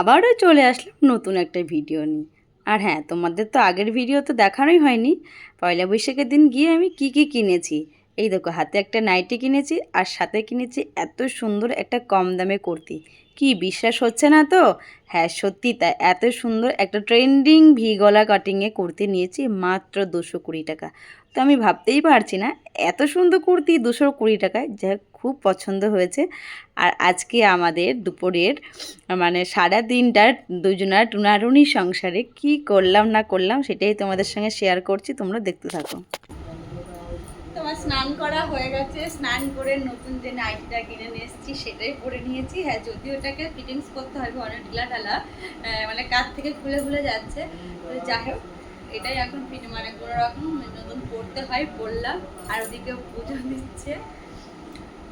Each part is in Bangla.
আবারও চলে আসলাম নতুন একটা ভিডিও নিয়ে। আর হ্যাঁ তোমাদের তো আগের ভিডিও তো দেখানোই হয়নি। পয়লা বৈশাখের দিন গিয়ে আমি কি কি কিনেছি? এই দেখো, হাতে একটা নাইটি কিনেছি আর সাথে কিনেছি এত সুন্দর একটা কম দামে কুর্তি। কি বিশ্বাস হচ্ছে না তো? হ্যাঁ সত্যি তাই, এত সুন্দর একটা ট্রেন্ডিং ভি গলা কাটিংয়ে কুর্তি নিয়েছি মাত্র দুশো কুড়ি টাকা। তো আমি ভাবতেই পারছি না, এত সুন্দর কুর্তি দুশো কুড়ি টাকায় যা খুব পছন্দ হয়েছে। আর আজকে আমাদের দুপুরের মানে সারা দিনটার দুজনার টুনারুনি সংসারে কি করলাম না করলাম সেটাই তোমাদের সঙ্গে শেয়ার করছি, তোমরা দেখতে থাকো। তোমার স্নান করা হয়ে গেছে, স্নান করে নতুন যে নাইটিটা কিনে নিয়ে এসেছি সেটাই পরে নিয়েছি। হ্যাঁ যদি ওটাকে ফিটিংস করতে হবে অনেক ঢিলা ঢালা মানে কাত থেকে খুলে খুলে যাচ্ছে। তো যাই হোক এটাই এখন ফিট মানে কোনো রকম নতুন পড়তে হয় পড়লাম আর ওদিকে পুজো দিচ্ছে।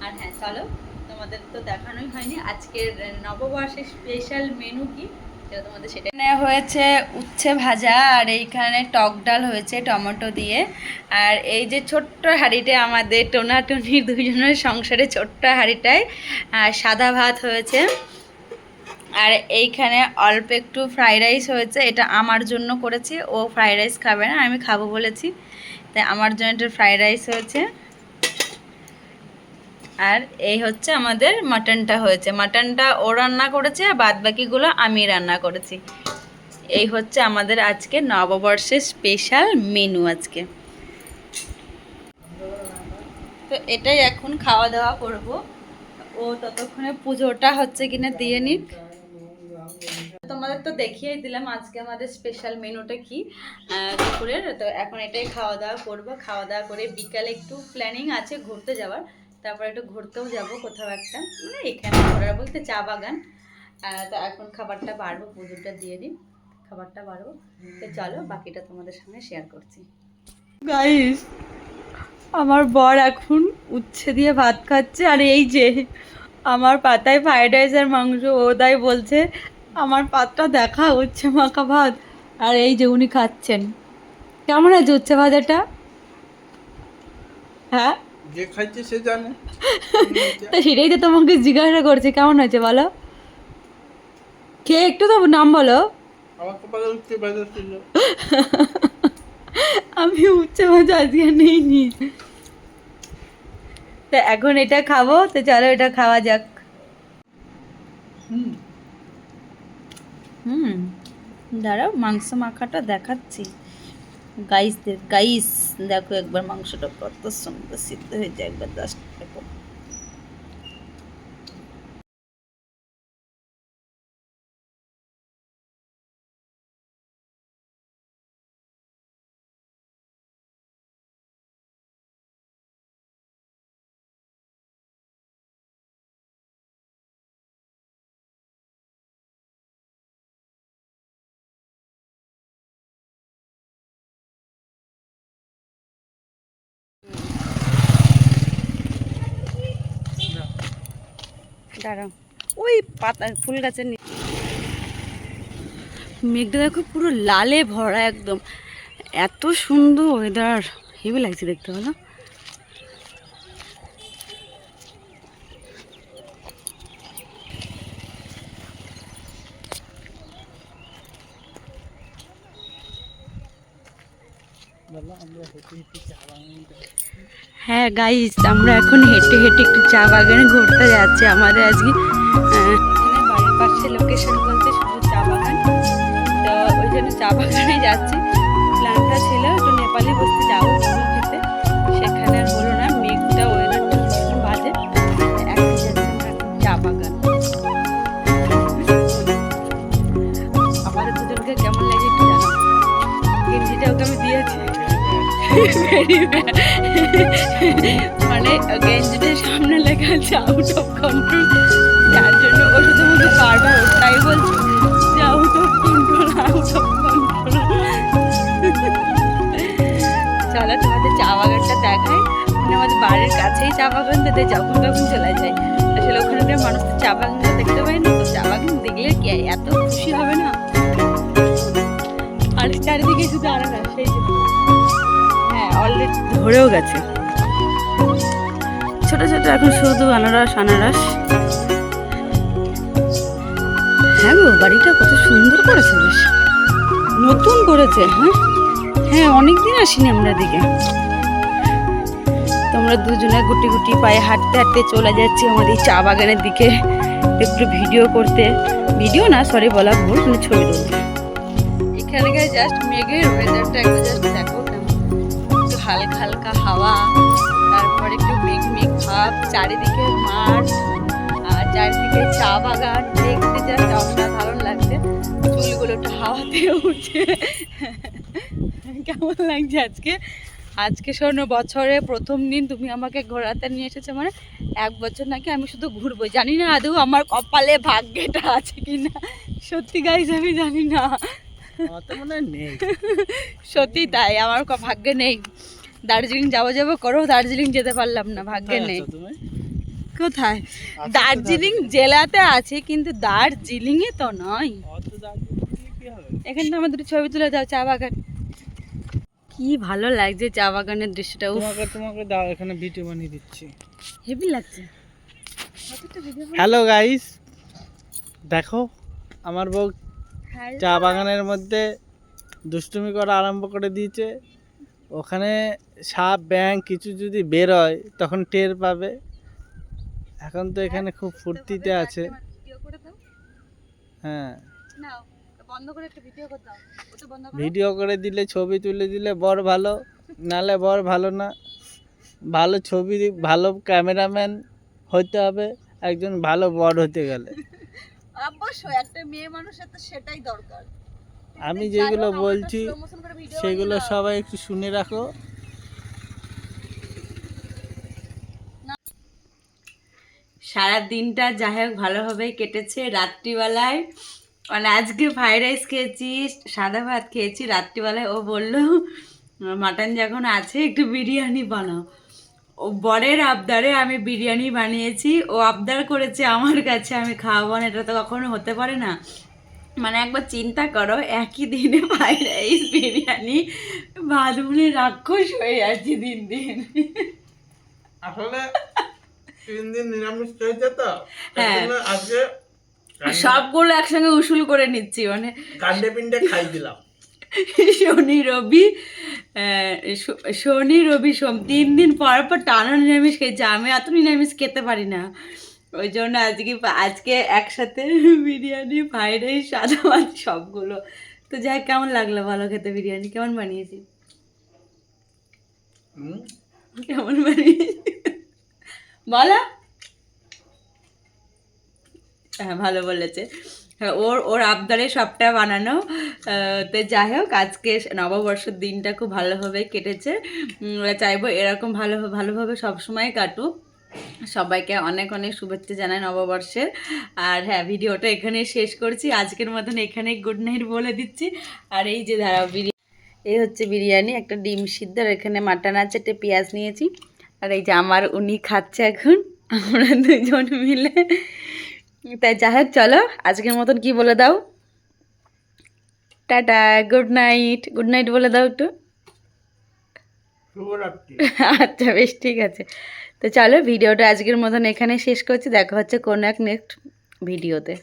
আর হ্যাঁ চলো, তোমাদের তো দেখানোই হয়নি। আজকের নববর্ষের স্পেশাল মেনু কি? সেটা তোমাদের সেটা নেওয়া হয়েছে উচ্ছে ভাজা, আর এইখানে টক ডাল হয়েছে টমেটো দিয়ে। আর এই যে ছোট্ট হাঁড়িটা আমাদের টোনাটনির দুজনের সংসারে ছোট্ট হাঁড়িটায় সাদা ভাত হয়েছে। আর এইখানে অল্প একটু ফ্রাইড রাইস হয়েছে, এটা আমার জন্য করেছি। ও ফ্রাইড রাইস খাবে না, আমি খাব বলেছি। তাই আমার জন্য একটা ফ্রাইড রাইস হয়েছে। আর এই হচ্ছে আমাদের মাটনটা হয়েছে। মাটনটা ও রান্না করেছে আর বাদ বাকিগুলো আমি রান্না করেছি। এই হচ্ছে আমাদের আজকে নববর্ষের স্পেশাল মেনু আজকে। তো এটাই এখন খাওয়া দাওয়া করব। ও ততক্ষণে পুজোটা হচ্ছে কিনা দিয়ে নিক। তোমাদের তো দেখিয়ে দিলাম আজকে আমাদের স্পেশাল মেনুটা কি। দুপুরের, তো এখন এটাই খাওয়া দাওয়া করব। খাওয়া দাওয়া করে বিকালে একটু প্ল্যানিং আছে ঘুরতে যাওয়ার। তারপর একটু ঘুরতেও যাব কোথাও একটা। মানে এখানে ঘোরার বলতে চা বাগান। তো এখন খাবারটা বাড়বো, পুজোটা দিয়ে দিই। খাবারটা বাড়বো। তো চলো, বাকিটা তোমাদের সঙ্গে শেয়ার করছি। গাইস আমার বর এখন উচ্ছে দিয়ে ভাত খাচ্ছে। আর এই যে, আমার পাতায় ফ্রাইড রাইস আর মাংস, ও তাই বলছে আমার পাতটা দেখা উচ্ছে মাখা ভাত। আর এই যে উনি খাচ্ছেন। কেমন আছে উচ্ছে ভাজাটা? হ্যাঁ? যে খাইছে সে জানে। তো সেটাই তো তোমাকে জিজ্ঞাসা করছে। কেমন আছে বলো? খেয়ে একটু তো নাম বলো। আমি উচ্চ ভাজা আজকে নেই নি তো এখন এটা খাব। তো চলো এটা খাওয়া যাক। দাঁড়াও, মাংস মাখাটা দেখাচ্ছি। গাইসদের গাইস দেখো একবার মাংসটা কত সুন্দর সিদ্ধ হয়েছে একবার জাস্ট দেখো। দাঁড়াও। ওই পাতা, ফুল গাছের মেঘটা দেখো পুরো লালে ভরা একদম। এত সুন্দর ওয়েদার হেভি লাগছে দেখতে, বলো। হ্যাঁ গাইস আমরা এখন হেঁটে হেঁটে একটু চা বাগানে ঘুরতে যাচ্ছি আমাদের আজকে। বাড়ির পাশে লোকেশন বলতে শুধু চা বাগান। তো ওই জন্য চা বাগানে যাচ্ছি। প্ল্যানটা ছিল একটু নেপালি বসতে যাব খেতে সেখানে মানে গেঞ্জিটার সামনে লেখা আছে আউট অফ কন্ট্রোল যার জন্য ও শুধুমাত্র বারবার ওটাই বলছে, যে out of control out of control চলো, তোমাদের চা বাগানটা দেখাই। মানে আমাদের বাড়ির কাছেই চা বাগান, তাতে যখন তখন চলে যায় আসলে ওখানকার মানুষ তো চা বাগানটা দেখতে পায় না, তো চা বাগান দেখলে কি এত খুশি হবে না? আর চারিদিকে শুধু যে। হ্যাঁ অলরেডি ধরেও গেছে। ছোট ছোট এখন শুধু আনারস আনারস। হ্যাঁ গো, বাড়িটা কত সুন্দর করেছে বেশ। নতুন করেছে হ্যাঁ? হ্যাঁ অনেকদিন আসিনি আমরা এদিকে। তোমরা দুজনে গুটি গুটি পায়ে হাঁটতে হাঁটতে চলে যাচ্ছি আমাদের চা বাগানের দিকে। একটু ভিডিও করতে। ভিডিও না সরি বলা ভুল মানে ছবি তুলতে এখানকার জাস্ট মেঘের ওয়েদারটা একটু জাস্ট দেখো। হালকা হালকা হাওয়া তারপরে একটু মেঘ মেঘ ভাব চারিদিকে মাঠ আর চারিদিকে চা বাগান দেখতে জাস্ট অসাধারণ লাগছে। চুলগুলো একটু হাওয়াতে উঠছে। কেমন লাগছে আজকে? আজকে শোনো বছরে প্রথম দিন তুমি আমাকে ঘোরাতে নিয়ে এসেছ মানে এক বছর নাকি আমি শুধু ঘুরবো। জানি না আদৌ আমার কপালে ভাগ্যটা আছে কি না সত্যি গাইজ আমি জানি না। সত্যি তাই আমার ভাগ্যে নেই। দার্জিলিং যাব যাব করো দার্জিলিং যেতে পারলাম না ভাগ্যে নেই। কোথায়? দার্জিলিং জেলাতে আছে কিন্তু দার্জিলিং এ তো নয়। অত দার্জিলিং হবে? এখানে তো আমাদের ছবি তুলে দাও চা বাগান। কি ভালো লাগছে চা বাগানের দৃশ্যটা তোমাকে তোমাকে দাও এখানে ভিডিও বানিয়ে দিচ্ছি। হেভি লাগছে। হ্যালো গাইস দেখো আমার বউ চা বাগানের মধ্যে দুষ্টুমি করা আরম্ভ করে দিয়েছে। ওখানে সাপ ব্যাং কিছু যদি বেরোয় তখন টের পাবে। এখন তো এখানে খুব ফুর্তিতে আছে। হ্যাঁ। ভিডিও করে দিলে ছবি তুলে দিলে বর ভালো নালে বর ভালো না। ভালো ছবি ভালো ক্যামেরাম্যান হতে হবে একজন ভালো বর হতে গেলে। অবশ্যই একটা মেয়ে মানুষের তো সেটাই দরকার। আমি যেগুলো বলছি সেগুলো সবাই একটু শুনে রাখো। সারা দিনটা যাই হোক ভালোভাবে কেটেছে রাত্রিবেলায়। মানে আজকে ফ্রাইড রাইস খেয়েছি সাদা ভাত খেয়েছি রাত্রিবেলায় ও বলল মাটন যখন আছে একটু বিরিয়ানি বানাও। ও বরের আবদারে আমি বিরিয়ানি বানিয়েছি ও আবদার করেছে আমার কাছে আমি খাওয়াবো না এটা তো কখনো হতে পারে না। মানে একবার চিন্তা করো একই দিনে ফ্রাইড রাইস বিরিয়ানি ভাত রাক্ষস হয়ে যাচ্ছে দিন দিন। আসলে তিন দিন নিরামিষ খেয়েছে তো হ্যাঁ। আজকে সবগুলো একসঙ্গে উসুল করে নিচ্ছি মানে কান্ডে পিন্ডে খাই দিলাম। শনি রবি শনি রবি সোম তিন দিন পর পর টানা নিরামিষ খেয়েছি আমি এত নিরামিষ খেতে পারি না। ওই জন্য আজকে আজকে একসাথে বিরিয়ানি ফ্রাইড রাইস সাদা ভাত সবগুলো। তো যাই কেমন লাগল ভালো খেতে বিরিয়ানি? কেমন বানিয়েছি? কেমন বানিয়েছি? বলো। হ্যাঁ ভালো বলেছে। হ্যাঁ ওর ওর আবদারে সবটা বানানো। তো যাই হোক আজকে নববর্ষের দিনটা খুব ভালোভাবে কেটেছে। চাইব এরকম ভালো ভালোভাবে সবসময় কাটুক। সবাইকে অনেক অনেক শুভেচ্ছা জানাই নববর্ষের। আর হ্যাঁ ভিডিওটা এখানে শেষ করছি। আজকের মতন এখানে গুড নাইট বলে দিচ্ছি। আর এই যে ধারা বিরিয়ানি এই হচ্ছে বিরিয়ানি, একটা ডিম সিদ্ধ, আর এখানে মাটন আছে, একটা পেঁয়াজ নিয়েছি। আর এই যে আমার উনি খাচ্ছে এখন, আমরা দুজন মিলে। তাই যা হোক, চলো, আজকের মতন কি বলে দাও? Tata good night good night বলে দাও একটু। আচ্ছা বেশ, ঠিক আছে। তো চলো, ভিডিওটা আজকের মতন এখানে শেষ করছি। দেখা হচ্ছে কোনো এক নেক্সট ভিডিওতে।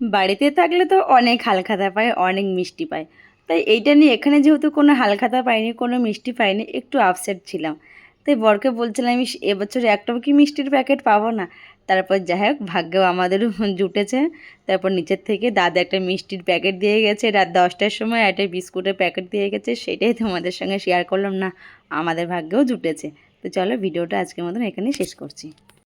বাড়িতে থাকলে তো অনেক হালখাতা পায়, অনেক মিষ্টি পায়। তাই এইটা নিয়ে এখানে যেহেতু কোনো হালখাতা পাইনি, কোনো মিষ্টি পাইনি, একটু আপসেট ছিলাম। তাই বরকে বলছিলাম আমি এবছর একটাও কি মিষ্টির প্যাকেট পাবো না? তারপর যাই হোক, ভাগ্যেও আমাদেরও জুটেছে। তারপর নিচের থেকে দাদা একটা মিষ্টির প্যাকেট দিয়ে গেছে রাত দশটার সময় একটা বিস্কুটের প্যাকেট দিয়ে গেছে, সেটাই তোমাদের সঙ্গে শেয়ার করলাম। না, আমাদের ভাগ্যেও জুটেছে। তো চলো, ভিডিওটা আজকের মতন এখানে শেষ করছি।